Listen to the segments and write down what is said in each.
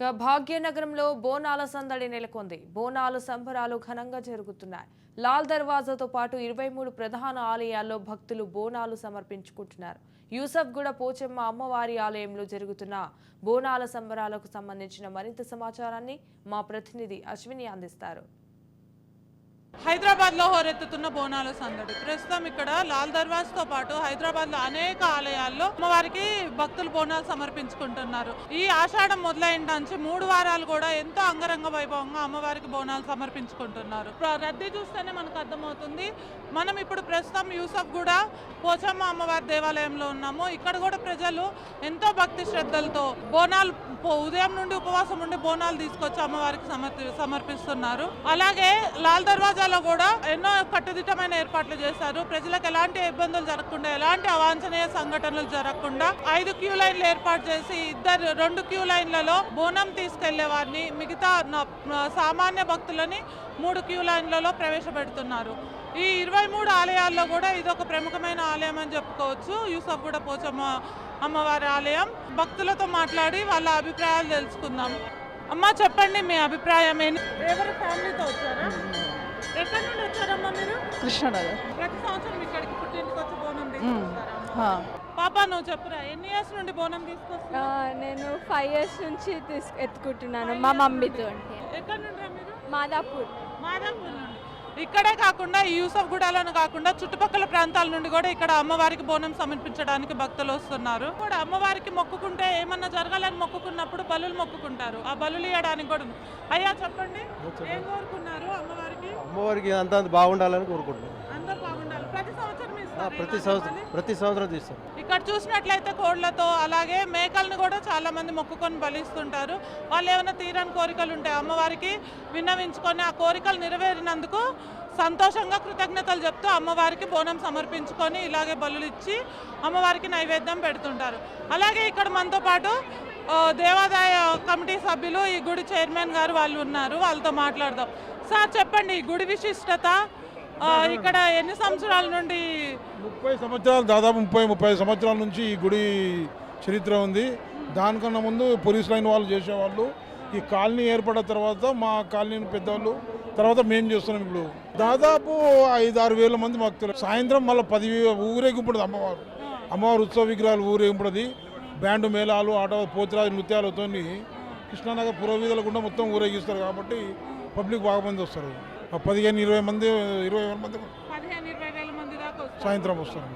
ఇక భాగ్యనగరంలో బోనాల సందడి నెలకొంది. బోనాలు సంబరాలు ఘనంగా జరుగుతున్నాయి. లాల్ దర్వాజాతో పాటు ఇరవై మూడు ప్రధాన ఆలయాల్లో భక్తులు బోనాలు సమర్పించుకుంటున్నారు. యూసఫ్గూడ పోచమ్మ అమ్మవారి ఆలయంలో జరుగుతున్న బోనాల సంబరాలకు సంబంధించిన మరింత సమాచారాన్ని మా ప్రతినిధి అశ్విని అందిస్తారు. హైదరాబాద్లో హోరెత్తుతున్న బోనాల సందడి. ప్రస్తుతం ఇక్కడ లాల్ దర్వాజ్తో పాటు హైదరాబాద్లో అనేక ఆలయాల్లో అమ్మవారికి భక్తులు బోనాలు సమర్పించుకుంటున్నారు. ఈ ఆషాఢం మొదలైన నుంచి మూడు వారాలు కూడా ఎంతో అంగరంగ వైభవంగా అమ్మవారికి బోనాలు సమర్పించుకుంటున్నారు. రద్దీ చూస్తేనే మనకు అర్థమవుతుంది. మనం ఇప్పుడు ప్రస్తుతం యూసఫ్ కూడా పోచమ్మ అమ్మవారి దేవాలయంలో ఉన్నాము. ఇక్కడ కూడా ప్రజలు ఎంతో భక్తి శ్రద్ధలతో బోనాలు ఉదయం నుండి ఉపవాసం ఉండి బోనాలు తీసుకొచ్చి అమ్మవారికి సమర్పి సమర్పిస్తున్నారు. అలాగే లాల్ దర్వాజాలో కూడా ఎన్నో కట్టుదిట్టమైన ఏర్పాట్లు చేశారు. ప్రజలకు ఎలాంటి ఇబ్బందులు జరగకుండా ఎలాంటి అవాంఛనీయ సంఘటనలు జరగకుండా ఐదు క్యూ లైన్లు ఏర్పాటు చేసి ఇద్దరు రెండు క్యూ లైన్లలో బోనం తీసుకెళ్ళే వారిని మిగతా సామాన్య భక్తులని మూడు క్యూ లైన్లలో ప్రవేశపెడుతున్నారు. ఈ ఇరవై మూడు ఆలయాల్లో కూడా ఇది ఒక ప్రముఖమైన ఆలయం అని చెప్పుకోవచ్చు. యూసఫ్ కూడా పోచమ్మ అమ్మవారి ఆలయం. భక్తులతో మాట్లాడి వాళ్ళ అభిప్రాయాలు తెలుసుకుందాం. అమ్మ చెప్పండి మీ అభిప్రాయం ఏంటి? ఎవరు ఫ్యామిలీతో వచ్చారా? ఎక్కడి నుండి వచ్చారమ్మా మీరు? కృష్ణనగర్. ప్రతి సంవత్సరం ఇక్కడికి పుట్టింటికి వచ్చి బోనం తీసుకొస్తారా. పాప నువ్వు చెప్పురా ఎన్ని ఇయర్స్ నుండి బోనం తీసుకొస్తా నేను ఫైవ్ ఇయర్స్ నుంచి తీసు ఎత్తుకుంటున్నాను మా మమ్మీతో ఎక్కడి నుండి మీరు? మాదాపూర్. మాదాపూర్ నుండి. ఇక్కడే కాకుండా ఈ యూసఫ్గూడలోనే కాకుండా చుట్టుపక్కల ప్రాంతాల నుండి కూడా ఇక్కడ అమ్మవారికి బోనం సమర్పించడానికి భక్తులు వస్తున్నారు. కూడా అమ్మవారికి మొక్కుకుంటే ఏమన్నా జరగాలని మొక్కుకున్నప్పుడు బలులు మొక్కుకుంటారు. ఆ బలులు ఇవ్వడానికి కూడా అయ్యా చెప్పండి. ఏం కోరుకున్నారు అమ్మవారికి? అమ్మవారికి అంత బాగుండాలని కోరుకుంటున్నాం. ప్రతి సంవత్సరం బలి? ప్రతి సంవత్సరం తీస్తాం. ఇక్కడ చూసినట్లయితే కోళ్ళతో అలాగే మేకల్ని కూడా చాలా మంది మొక్కుకొని బలిస్తుంటారు. వాళ్ళు ఏమైనా తీరని కోరికలు ఉంటాయి అమ్మవారికి విన్నవించుకొని ఆ కోరికలు నెరవేరినందుకు సంతోషంగా కృతజ్ఞతలు చెప్తూ అమ్మవారికి బోనం సమర్పించుకొని ఇలాగే బలులు ఇచ్చి అమ్మవారికి నైవేద్యం పెడుతుంటారు. అలాగే ఇక్కడ మనతో పాటు దేవాదాయ కమిటీ సభ్యులు ఈ గుడి చైర్మన్ గారు వాళ్ళు ఉన్నారు. వాళ్ళతో మాట్లాడదాం. సార్ చెప్పండి ఈ గుడి విశిష్టత ఇక్కడ ఎన్ని సంవత్సరాల నుండి? ముప్పై సంవత్సరాలు దాదాపు ముప్పై ముప్పై సంవత్సరాల నుంచి ఈ గుడి చరిత్ర ఉంది. దానికన్నా ముందు పోలీస్ లైన్ వాళ్ళు చేసేవాళ్ళు. ఈ కాలనీ ఏర్పడిన తర్వాత మా కాలనీ పెద్దవాళ్ళు తర్వాత మేము చేస్తున్నాం ఇప్పుడు. దాదాపు ఐదు ఆరు వేల మంది భక్తులు. సాయంత్రం మళ్ళీ పది ఊరేగింపుడు అమ్మవారు. అమ్మవారు ఉత్సవ విగ్రహాలు ఊరేగింపుడది బ్యాండ్ మేళాలు ఆట పోతురాజు నృత్యాలతో కృష్ణానగర్ పురోవీధుల గుండా మొత్తం ఊరేగిస్తారు కాబట్టి పబ్లిక్ బాగా మంది వస్తారు. పదిహేను ఇరవై మంది ఇరవై వేల మంది సాయంత్రం వస్తారు.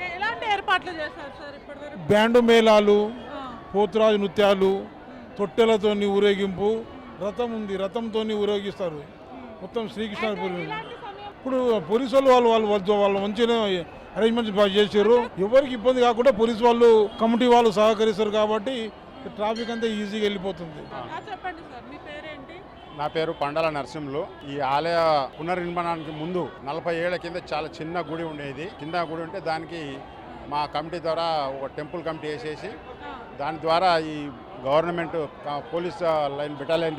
ఏ- ఎలాంటి ఏర్పాట్లు చేశారు సార్ ఇప్పటివరకు బ్యాండు మేళాలు పోతురాజు నృత్యాలు తొట్టెలతోని ఊరేగింపు రథం ఉంది రథంతో ఊరేగిస్తారు. మొత్తం సమయం ఇప్పుడు పోలీసు వాళ్ళు వాళ్ళు వాళ్ళు వాళ్ళు మంచిగా అరేంజ్మెంట్స్ బాగా చేశారు. ఎవరికి ఇబ్బంది కాకుండా పోలీసు వాళ్ళు కమిటీ వాళ్ళు సహకరిస్తారు కాబట్టి ట్రాఫిక్ అంతా ఈజీగా వెళ్ళిపోతుంది. చెప్పండి సార్ నా పేరు పండల నరసింహులు. ఈ ఆలయ పునర్నిర్మాణానికి ముందు నలభై ఏళ్ళ కింద చాలా చిన్న గుడి ఉండేది. కింద గుడి ఉంటే దానికి మా కమిటీ ద్వారా ఒక టెంపుల్ కమిటీ వేసేసి దాని ద్వారా ఈ గవర్నమెంట్ పోలీస్ లైన్ బెటాలియన్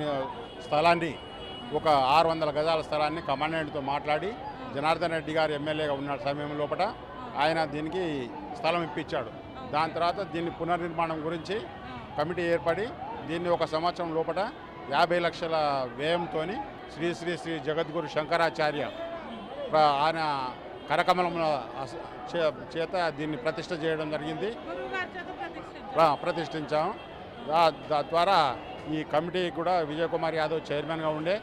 స్థలాన్ని ఒక ఆరు వందల గజాల స్థలాన్ని కమాండెంట్తో మాట్లాడి జనార్దన్ రెడ్డి గారు ఎమ్మెల్యేగా ఉన్న సమయం లోపల ఆయన దీనికి స్థలం ఇప్పించాడు. దాని తర్వాత దీన్ని పునర్నిర్మాణం గురించి కమిటీ ఏర్పడి దీన్ని ఒక సంవత్సరం లోపల యాభై లక్షల వ్యయంతో శ్రీ శ్రీ శ్రీ జగద్గురు శంకరాచార్య ఆయన కరకమలముల చేత దీన్ని ప్రతిష్ట చేయడం జరిగింది. ప్రతిష్ఠించాం. దా- దా ద్వారా ఈ కమిటీ కూడా విజయ్ కుమార్ యాదవ్ చైర్మన్గా ఉండే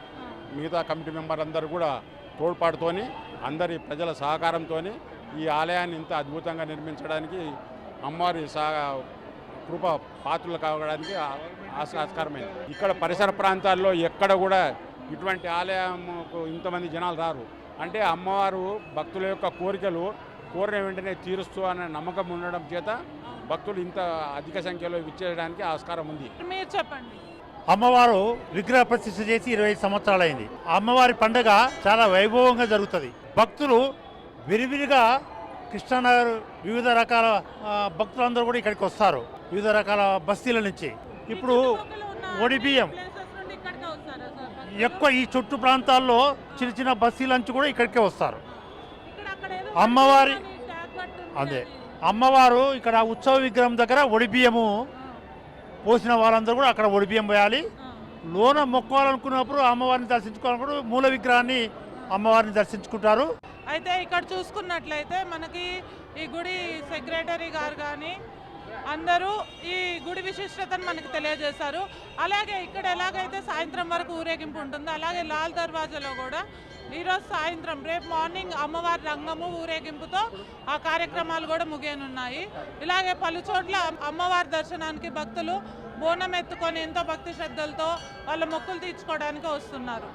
మిగతా కమిటీ మెంబర్ అందరూ కూడా తోడ్పాటుతోని అందరి ప్రజల సహకారంతో ఈ ఆలయాన్ని ఇంత అద్భుతంగా నిర్మించడానికి అమ్మవారి సహ కృప పాత్రలు కావడానికి ఆస్కారమైంది. ఇక్కడ పరిసర ప్రాంతాల్లో ఎక్కడ కూడా ఇటువంటి ఆలయంకు ఇంతమంది జనాలు రారు. అంటే అమ్మవారు భక్తుల యొక్క కోరికలు కోరిన వెంటనే తీరుస్తూ అనే నమ్మకం ఉండడం చేత భక్తులు ఇంత అధిక సంఖ్యలో విచ్చేయడానికి ఆస్కారం ఉంది. మీరు చెప్పండి. అమ్మవారు విగ్రహ ప్రతిష్ఠ చేసి ఇరవై ఐదు సంవత్సరాలైంది. అమ్మవారి పండగ చాలా వైభవంగా జరుగుతుంది. భక్తులు విరివిరిగా కృష్ణానగర్ వివిధ రకాల భక్తులందరూ కూడా ఇక్కడికి వస్తారు. వివిధ రకాల బస్తీల నుంచి. ఇప్పుడు చుట్టుపక్కల ఒడిబియ్యం ఎక్కువ ఈ చుట్టు ప్రాంతాల్లో చిన్న చిన్న బస్తీల నుంచి కూడా ఇక్కడికే వస్తారు. అమ్మవారి- అదే. అమ్మవారు ఇక్కడ ఉత్సవ విగ్రహం దగ్గర ఒడిబియ్యము పోసిన వాళ్ళందరూ కూడా అక్కడ ఒడిబియ్యం పోయాలి. లోన మొక్కోవాలనుకున్నప్పుడు అమ్మవారిని దర్శించుకోవాలన్నప్పుడు మూల విగ్రహాన్ని అమ్మవారిని దర్శించుకుంటారు. అయితే ఇక్కడ చూసుకున్నట్లయితే మనకి ఈ గుడి సెక్రటరీ గారు కానీ అందరూ ఈ గుడి విశిష్టతను మనకు తెలియజేశారు. అలాగే ఇక్కడ ఎలాగైతే సాయంత్రం వరకు ఊరేగింపు ఉంటుందో అలాగే లాల్ దర్వాజాలో కూడా ఈరోజు సాయంత్రం రేపు మార్నింగ్ అమ్మవారి రంగము ఊరేగింపుతో ఆ కార్యక్రమాలు కూడా ముగియనున్నాయి. ఇలాగే పలు చోట్ల అమ్మవారి దర్శనానికి భక్తులు బోనం ఎత్తుకొని ఎంతో భక్తి శ్రద్ధలతో వాళ్ళ మొక్కులు తీర్చుకోవడానికి వస్తున్నారు.